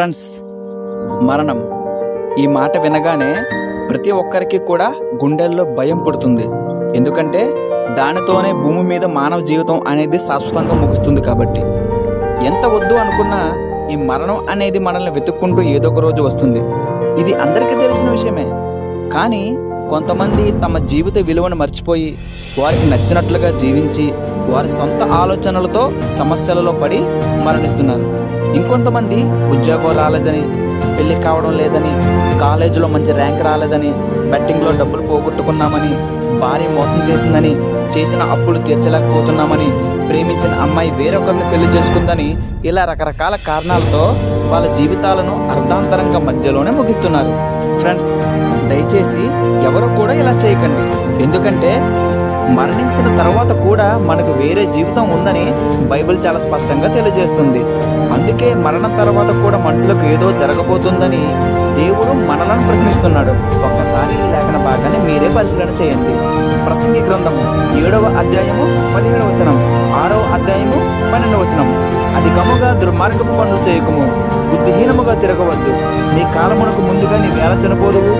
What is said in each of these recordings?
Friends మరణం. ఈ మాట వినగానే ప్రతి ఒక్కరికి కూడా గుండెల్లో భయం పుడుతుంది. ఎందుకంటే దానితోనే భూమి మీద మానవ జీవితం అనేది శాశ్వతంగా ముగుస్తుంది కాబట్టి. ఎంత వద్దు అనుకున్నా ఈ మరణం అనేది మనల్ని వెతుక్కుంటూ ఏదో ఒక రోజు వస్తుంది. ఇది అందరికీ తెలిసిన విషయమే. కానీ కొంతమంది తమ జీవిత విలువను మర్చిపోయి వారికి నచ్చినట్లుగా జీవించి వారి సొంత ఆలోచనలతో సమస్యలలో పడి మరణిస్తున్నారు. ఇంకొంతమంది ఉద్యోగం రాలేదని పెళ్ళి కావడం లేదని కాలేజీలో మంచి ర్యాంక్ రాలేదని బెట్టింగ్లో డబ్బులు పోగొట్టుకున్నామని భార్య మోసం చేసిందని చేసిన అప్పులు తీర్చలేకపోతున్నామని ప్రేమించిన అమ్మాయి వేరొకరిని పెళ్ళి చేసుకుందని ఇలా రకరకాల కారణాలతో వాళ్ళ జీవితాలను అర్ధాంతరంగా మధ్యలోనే ముగిస్తున్నారు. ఫ్రెండ్స్ దయచేసి ఎవరు కూడా ఇలా చేయకండి. ఎందుకంటే మరణించిన తర్వాత కూడా మనకు వేరే జీవితం ఉందని బైబిల్ చాలా స్పష్టంగా తెలియజేస్తుంది. అందుకే మరణం తర్వాత కూడా మనుషులకు ఏదో జరగబోతుందని దేవుడు మనలను ప్రశ్నిస్తున్నాడు. ఒక్కసారి ఈ లేఖన భాగాన్ని మీరే పరిశీలన చేయండి. ప్రసంగి గ్రంథము ఏడవ అధ్యాయము పదిహేడవ వచనం ఆరవ అధ్యాయము పన్నెండవ వచనం అధికముగా దుర్మార్గపు పనులు చేయకము బుద్ధిహీనముగా తిరగవద్దు. నీ కాలమునకు ముందుగా నీ వేల చనిపోదువు.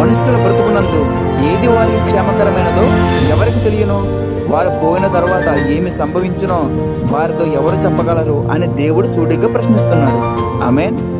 మనుషుల బ్రతుకునందు ఏది వారికి క్షేమకరమైనదో ఎవరికి తెలియను వారు పోయిన తర్వాత ఏమి సంభవించునో వారితో ఎవరు చెప్పగలరు అని దేవుడు సూటిగా ప్రశ్నిస్తున్నాడు. ఆమెన్.